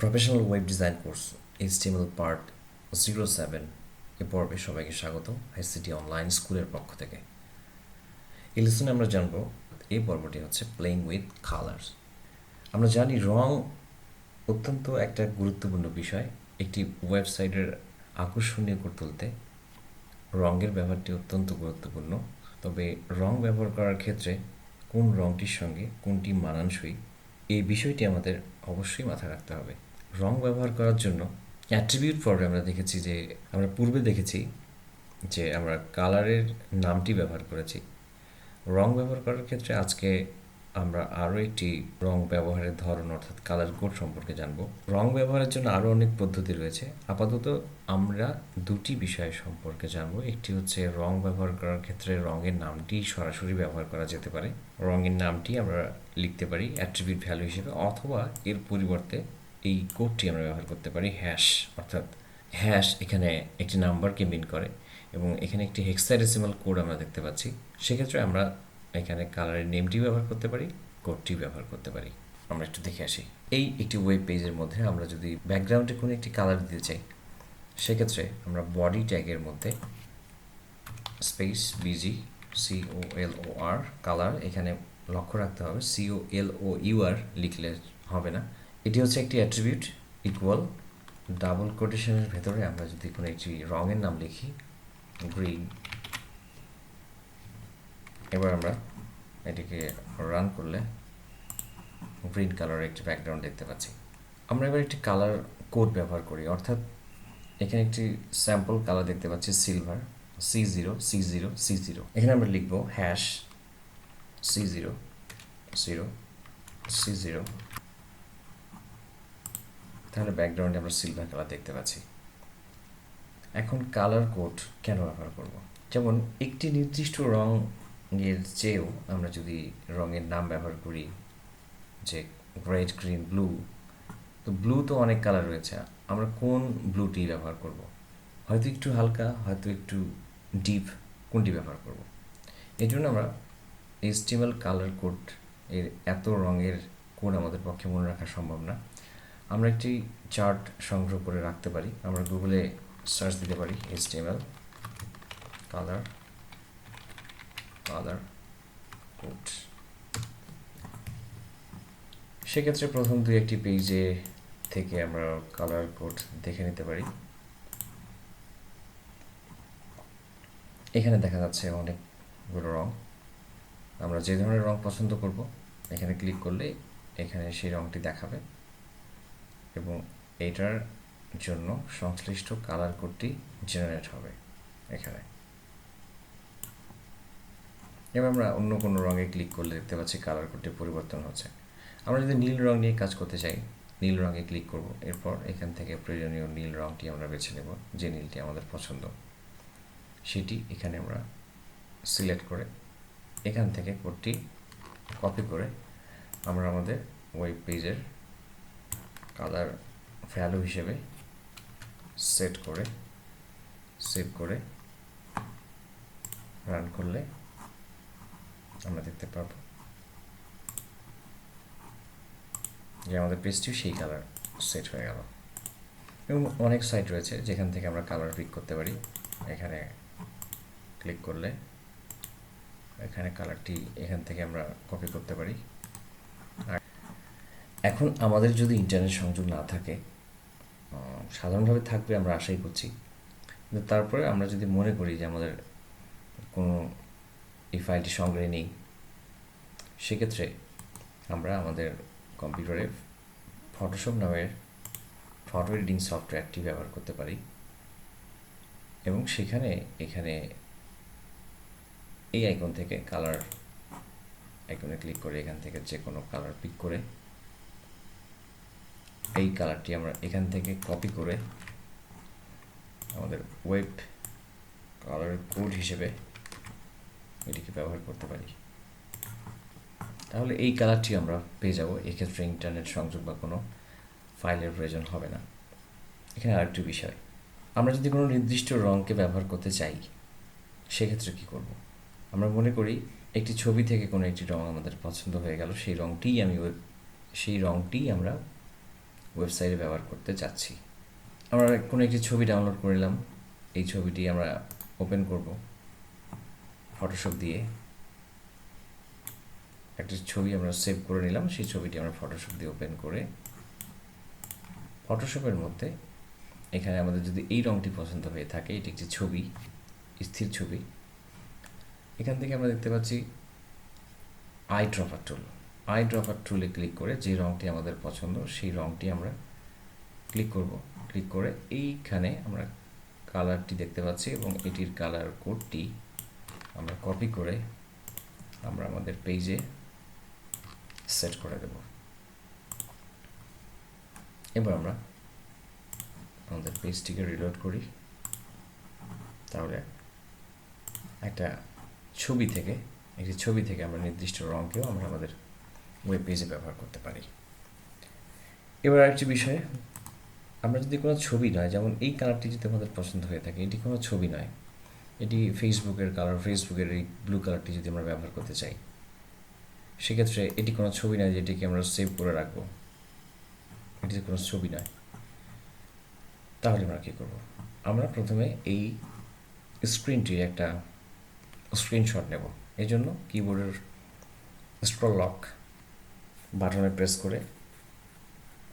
Professional web design course HTML part zero seven এ পর্বে সবাইকে স্বাগত আইসিটি অনলাইন স্কুলের পক্ষ থেকে। এই লেসনে আমরা জানব এই পর্বটি হচ্ছে প্লেইং উইথ কালার্স আমরা জানি রং অত্যন্ত একটা গুরুত্বপূর্ণ বিষয়, একটি ওয়েবসাইটের আকর্ষণীয় করে তুলতে রঙের ব্যবহারটি অত্যন্ত গুরুত্বপূর্ণ। তবে রং ব্যবহার করার ক্ষেত্রে কোন রঙটির সঙ্গে কোনটি মানানসই, এই বিষয়টি আমাদের অবশ্যই মাথায় রাখতে হবে। রং ব্যবহার করার জন্য অ্যাট্রিবিউট পর্বে আমরা দেখেছি যে, আমরা পূর্বে দেখেছি যে আমরা কালারের নামটি ব্যবহার করেছি। রং ব্যবহার করার ক্ষেত্রে আজকে আমরা আরও একটি রং ব্যবহারের ধরন, অর্থাৎ কালার কোড সম্পর্কে জানব। রং ব্যবহারের জন্য আরও অনেক পদ্ধতি রয়েছে। আপাতত আমরা দুটি বিষয় সম্পর্কে জানব। একটি হচ্ছে রং ব্যবহার করার ক্ষেত্রে রঙের নামটি সরাসরি ব্যবহার করা যেতে পারে। রঙের নামটি আমরা লিখতে পারি অ্যাট্রিবিউট ভ্যালু হিসেবে, অথবা এর পরিবর্তে এই কোডটি আমরা ব্যবহার করতে পারি হ্যাশ অর্থাৎ হ্যাশ এখানে একটি নাম্বারকে মিন করে এবং এখানে একটি হেক্সাডেসিমাল কোড আমরা দেখতে পাচ্ছি। সেক্ষেত্রে আমরা এখানে কালারের নেমটি ব্যবহার করতে পারি কোডটি ব্যবহার করতে পারি। আমরা একটু দেখে আসি। এই একটি ওয়েব পেজের মধ্যে আমরা যদি ব্যাকগ্রাউন্ডে কোনো একটি কালার দিতে চাই, সেক্ষেত্রে আমরা বডি ট্যাগের মধ্যে space BG C O L O R colour এখানে লক্ষ্য রাখতে হবে। সিও এল ও ইউ আর লিখলে হবে না। এটি হচ্ছে একটি অ্যাট্রিবিউট ইকুয়াল ডাবল কোটেশনের ভেতরে আমরা যদি কোনো একটি রঙের নাম লিখি গ্রিন এবার আমরা এটিকে রান করলে গ্রিন কালারের একটি ব্যাকগ্রাউন্ড দেখতে পাচ্ছি। আমরা এবার একটি কালার কোড ব্যবহার করি, অর্থাৎ এখানে একটি স্যাম্পল কালার দেখতে পাচ্ছি silver C zero C zero C zero এখানে আমরা লিখব hash C zero zero C zero তাহলে ব্যাকগ্রাউন্ডে আমরা সিলভার কালার দেখতে পাচ্ছি। এখন কালার কোড কেন ব্যবহার করব? যেমন একটি নির্দিষ্ট রঙের চেয়েও আমরা যদি রঙের নাম ব্যবহার করি, যে রেড গ্রিন ব্লু তো ব্লু তো অনেক কালার রয়েছে। আমরা কোন ব্লুটি ব্যবহার করব? হয়তো একটু হালকা, হয়তো একটু ডিপ কোনটি ব্যবহার করব? এই জন্য আমরা এস্টিমেল কালার কোড এর এত রঙের কোড আমাদের পক্ষে মনে রাখা সম্ভব না। আমরা একটি চার্ট সংগ্রহ করে রাখতে পারি। আমরা গুগলে সার্চ দিতে পারি এইচটিএমএল কালার কালার কোড সেক্ষেত্রে প্রথম দুই একটি পেজে থেকে আমরা কালার কোড দেখে নিতে পারি। এখানে দেখা যাচ্ছে অনেকগুলো রং। আমরা যে ধরনের রং পছন্দ করব, এখানে ক্লিক করলে এখানে সেই রংটি দেখাবে। এবং এটার জন্য সংশ্লিষ্ট কালার কোডটি জেনারেট হবে এখানে। এবার আমরা অন্য কোনো রঙে ক্লিক করলে দেখতে পাচ্ছি কালার কোডটি পরিবর্তন হচ্ছে। আমরা যদি নীল রং নিয়ে কাজ করতে চাই, নীল রঙে ক্লিক করব। এরপর এখান থেকে প্রয়োজনীয় নীল রঙটি আমরা বেছে নেব, যে নীলটি আমাদের পছন্দ। সেটি এখানে আমরা সিলেক্ট করে এখান থেকে কোডটি কপি করে আমরা আমাদের ওয়েব পেজের কালার ভ্যালু হিসেবে সেট করে সেভ করে রান করলে আমরা দেখতে পাবো যে আমাদের পেজটিও সেই কালার সেট হয়ে গেল। এবং অনেক সাইট রয়েছে যেখান থেকে আমরা কালার পিক করতে পারি। এখানে ক্লিক করলে এখানে কালারটি এখান থেকে আমরা কপি করতে পারি। এখন আমাদের যদি ইন্টারনেট সংযোগ না থাকে সাধারণভাবে থাকবে আমরা আশাই করছি। কিন্তু তারপরে আমরা যদি মনে করি যে আমাদের কোনো এই ফাইলটি সংগ্রহে নেই, সেক্ষেত্রে আমরা আমাদের কম্পিউটারে ফটোশপ নামের ফটো এডিটিং সফটওয়্যারটি ব্যবহার করতে পারি। এবং সেখানে, এখানে এই আইকন থেকে কালার আইকনে ক্লিক করে এখান থেকে যে কোনো কালার পিক করে এই কালারটি আমরা এখান থেকে কপি করে আমাদের ওয়েব কালার কোড হিসেবে এটিকে ব্যবহার করতে পারি। তাহলে এই কালারটি আমরা পেয়ে যাব। এক্ষেত্রে ইন্টারনেট সংযোগ বা কোনো ফাইলের প্রয়োজন হবে না। এখানে আরেকটি বিষয়। আমরা যদি কোনো নির্দিষ্ট রঙকে ব্যবহার করতে চাই, সেক্ষেত্রে কি করব? আমরা মনে করি একটি ছবি থেকে কোনো একটি রঙ আমাদের পছন্দ হয়ে গেল। সেই রঙটিই আমি সেই রঙটিই আমরা ওয়েবসাইটে ব্যবহার করতে যাচ্ছি আমরা কোনো একটি ছবি ডাউনলোড করে নিলাম। এই ছবিটি আমরা ওপেন করব। ফটোশপ দিয়ে একটি ছবি আমরা সেভ করে নিলাম। সেই ছবিটি আমরা ফটোশপ দিয়ে ওপেন করে ফটোশপের মধ্যে এখানে আমাদের যদি এই রঙটি পছন্দ হয়ে থাকে, এটি একটি ছবি, স্থির ছবি। এখান থেকে আমরা দেখতে পাচ্ছি eye dropper tool eye dropper টুলে ক্লিক করে যে রঙটি আমাদের পছন্দ, সেই রঙটি আমরা ক্লিক করব। ক্লিক করে এইখানে আমরা কালারটি দেখতে পাচ্ছি এবং এটির কালার কোডটি আমরা কপি করে আমরা আমাদের পেজে সেট করে দেব। এবার আমরা আমাদের পেজটিকে রিলোড করি। তাহলে একটা ছবি থেকে, একটি ছবি থেকে আমরা নির্দিষ্ট রঙকেও আমরা আমাদের ওয়েব পেজে ব্যবহার করতে পারি। এবার আরেকটি বিষয়, আমরা যদি কোনো ছবি নয়, যেমন এই কালারটি যদি আমাদের পছন্দ হয়ে থাকে, এটি কোনো ছবি নয়। এটি ফেসবুকের কালার ফেসবুকের এই ব্লু কালারটি যদি আমরা ব্যবহার করতে চাই, সেক্ষেত্রে এটি কোনো ছবি নয় যেটিকে আমরা সেভ করে রাখব। এটি কোনো ছবি নয়। তাহলে আমরা কী করব? আমরা প্রথমে এই স্ক্রিনটির একটা স্ক্রিনশট নেব। এই জন্য কিবোর্ডের স্ক্রল লক বাটনে প্রেস করে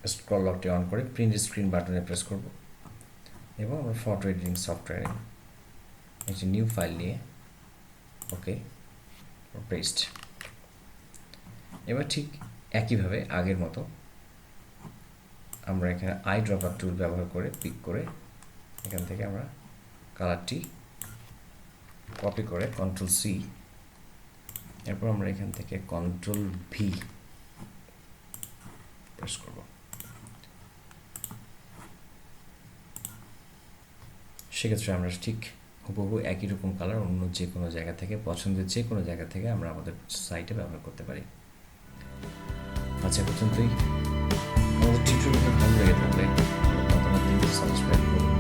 স্ক্রল লকটি অন করে প্রিন্ট স্ক্রিন বাটনে প্রেস করব এবং আমরা ফটো এডিটিং সফটওয়্যারে একটি নিউ ফাইল নিয়ে ওকে পেস্ট এবার ঠিক একইভাবে আগের মতো আমরা এখানে আই ড্রপার টুল ব্যবহার করে পিক করে এখান থেকে আমরা কালারটি কপি করে কন্ট্রোল সি এরপর আমরা এখান থেকে কন্ট্রোল ভি প্রেস করব। সেক্ষেত্রে আমরা ঠিক হুবহু একই রকম কালার অন্য যে কোনো জায়গা থেকে, পছন্দের যে কোনো জায়গা থেকে আমরা আমাদের সাইটে ব্যবহার করতে পারি। আচ্ছা পর্যন্তই আমাদের টিউটোরিয়াল ভালো লেগে থাকলে সাবস্ক্রাইব করুন।